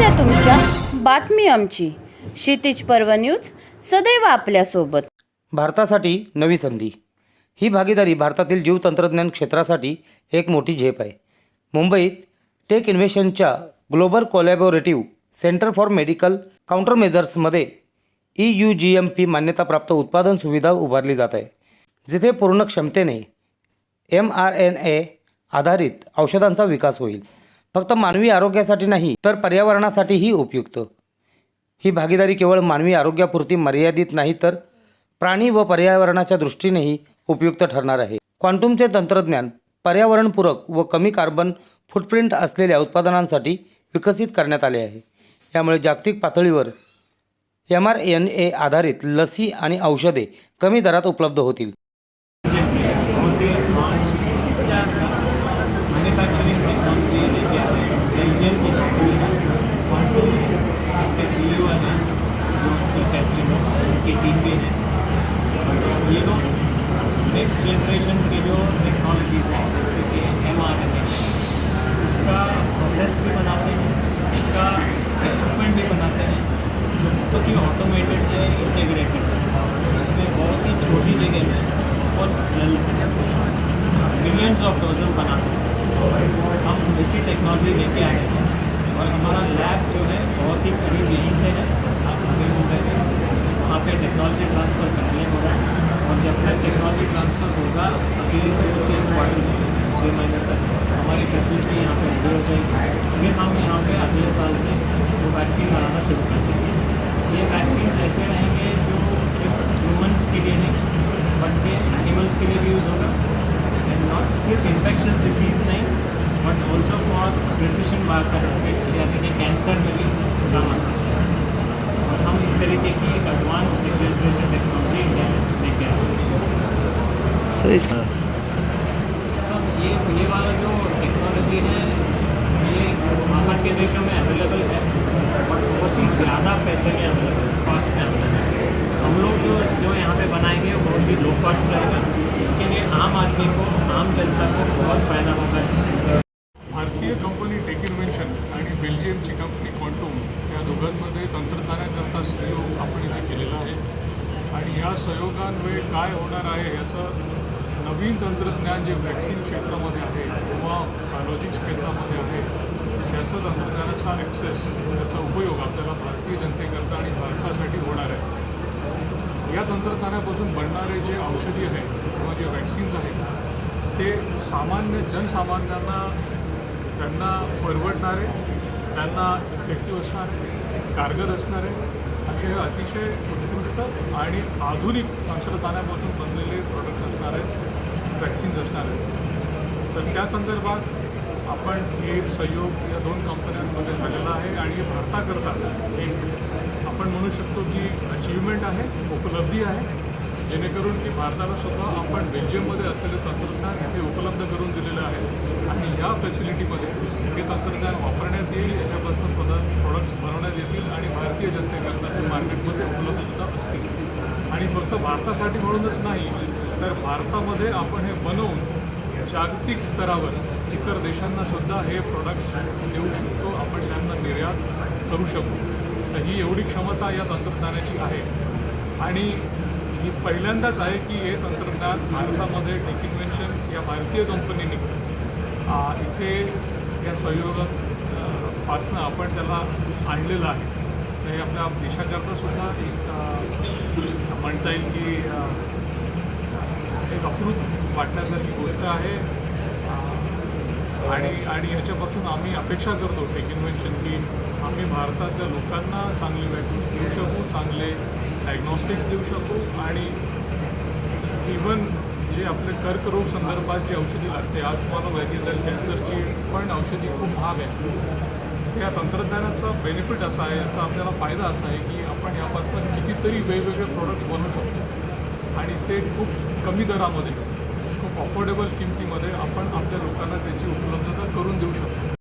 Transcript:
समस्या तुमच्या. बातमी आमची. क्षितिज पर्व न्यूज सदैव आपल्यासोबत. भारतासाठी नवी संधी. ही भागीदारी भारतातील जीवतंत्रज्ञान क्षेत्रासाठी एक मोठी झेप आहे. मुंबईत tech इन्व्हेशनच्या global collaborative centre for medical काउंटरमेजर्समध्ये E U G M P मान्यताप्राप्त उत्पादन सुविधा उभारली जात आहे. जिथे पूर्ण क्षमतेने एम आर एन ए आधारित औषधांचा विकास होईल. फक्त मानवी आरोग्यासाठी नाही तर पर्यावरणासाठीही उपयुक्त. ही भागीदारी केवळ मानवी आरोग्यापुरती मर्यादित नाही तर प्राणी व पर्यावरणाच्या दृष्टीनेही उपयुक्त ठरणार आहे. क्वांटूमचे तंत्रज्ञान पर्यावरणपूरक व कमी कार्बन फुटप्रिंट असलेल्या उत्पादनांसाठी विकसित करण्यात आले आहे. यामुळे जागतिक पातळीवर एम आर एन ए आधारित लसी आणि औषधे कमी दरात उपलब्ध होतील. उनकी टीम भी है। ये लोग नेक्स्ट जनरेशन की जो टेक्नोलॉजीज़ हैं, जैसे कि एम आर एन उसका प्रोसेस भी बनाते हैं, उसका इक्विपमेंट भी बनाते हैं, जो बहुत ही ऑटोमेटेड है इंटीग्रेटेड है, जिसमें बहुत ही छोटी जगह में बहुत जल्द से मिलियंस ऑफ़ डोजेस बना सकते हैं। हम इसी टेक्नोलॉजी लेके आए हैं और हमारा लैब जो है बहुत ही करीब यहीं से है, आप नवी मुंबई में। वहाँ पे टेक्नोलॉजी ट्रांसफ़र करने हो रहा है। और जब तक टेक्नोलॉजी ट्रांसफ़र होगा अगले दो तीन क्वार्टर में छः महीने तक, हमारी फैसिलिटी यहाँ पे रेडी हो जाएगी। फिर हम यहाँ पे अगले साल से वो वैक्सीन बनाना शुरू कर देंगे। ये वैक्सीन ऐसे रहेंगे जो सिर्फ़ ह्यूमन्स के लिए नहीं, बल्कि एनिमल्स के लिए भी यूज़ होगा। एंड नॉट सिर्फ़ इन्फेक्शस डिसीज़ नहीं but also for precision biotherapeutics यानी कि कैंसर में भी काम आ सकता सर इसका सब ये ये वाला जो टेक्नोलॉजी है ये बाहर के देशों में अवेलेबल है बट बहुत ही ज़्यादा पैसे में अवेलेबल कॉस्ट में अवेलेबल है। हम लोग जो जो यहाँ पे बनाएंगे वो बहुत ही लो कॉस्ट रहेगा। इसके लिए आम आदमी को आम जनता को बहुत फ़ायदा होगा इस इसका भारतीय कंपनी टेक इन्व्हेन्शन आणि बेल्जियमची कंपनी क्वांटूम या दोघांमध्ये तंत्रज्ञानाकरता सहयोग आपण इथे केलेला आहे. आणि ह्या सहयोगान्वये काय होणार आहे याचं नवीन तंत्रज्ञान जे वॅक्सिन क्षेत्रामध्ये आहे किंवा बायोलॉजिक्स क्षेत्रामध्ये आहे त्याचं तंत्रज्ञानाचा ॲक्सेस त्याचा उपयोग आपल्याला भारतीय जनतेकरता आणि भारतासाठी होणार आहे. या तंत्रज्ञानापासून बनणारे जे औषधी आहेत किंवा जे वॅक्सिन्स आहेत ते सामान्य जनसामान्यांना त्यांना परवडणारे त्यांना इफेक्टिव्ह असणारे कारगर असणारे असे हे अतिशय उत्कृष्ट आणि आधुनिक तंत्रज्ञानापासून बनलेले प्रोडक्ट्स असणार आहेत. वॅक्सिन्स असणार आहेत. तर त्या संदर्भात आपण हे सहयोग या दोन कंपन्यांमध्ये झालेला आहे आणि हे भारताकरता एक आपण म्हणू शकतो की अचिव्हमेंट आहे उपलब्धी आहे. जेणेकरून की भारताला सुद्धा आपण बेल्जियममध्ये असलेले तंत्रज्ञान इथे उपलब्ध करून दिलेलं आहे. आणि या फॅसिलिटीमध्ये हे तंत्रज्ञान वापरण्यात येईल याच्यापासून पदार्थ प्रोडक्ट्स बनवण्यात येतील आणि भारतीय जनतेकरता ते मार्केटमध्ये उपलब्धसुद्धा असतील. आणि फक्त भारतासाठी म्हणूनच नाही तर भारतामध्ये आपण हे बनवून जागतिक स्तरावर इतर देशांना सुद्धा हे प्रोडक्ट्स देऊ शकतो. आपण त्यांना निर्यात करू शकतो तर ही एवढी क्षमता या तंत्रज्ञानाची आहे. आणि ही पहिल्यांदाच आहे की हे तंत्रज्ञान भारतामध्ये टेक इन्व्हेन्शन या भारतीय कंपनीने इथे या सहयोगात पासनं आपण त्याला आणलेलं आहे. तर हे आपल्या देशाकरता सुद्धा एक म्हणता येईल की अ, वाटण्यासारखी गोष्ट आहे. आणि आणि याच्यापासून आम्ही अपेक्षा करतो टेक इन्व्हेन्शन की आम्ही भारतातल्या लोकांना चांगले वॅक्सिन्स देऊ शकू चांगले डायग्नॉस्टिक्स देऊ शकू. आणि इवन जे आपले कर्करोग संदर्भात जी औषधी लागते आज तुम्हाला माहिती असेल कॅन्सरची पण औषधी खूप महाग आहे. या तंत्रज्ञानाचा बेनिफिट असा आहे याचा आपल्याला फायदा असा आहे की आपण यापासून कितीतरी वेगवेगळे प्रोडक्ट्स बनवू शकतो. आणि ते खूप कमी दरामध्ये खूप अफोर्डेबल किमतीमध्ये आपण आपल्या लोकांना त्याची उपलब्धता करून देऊ शकतो.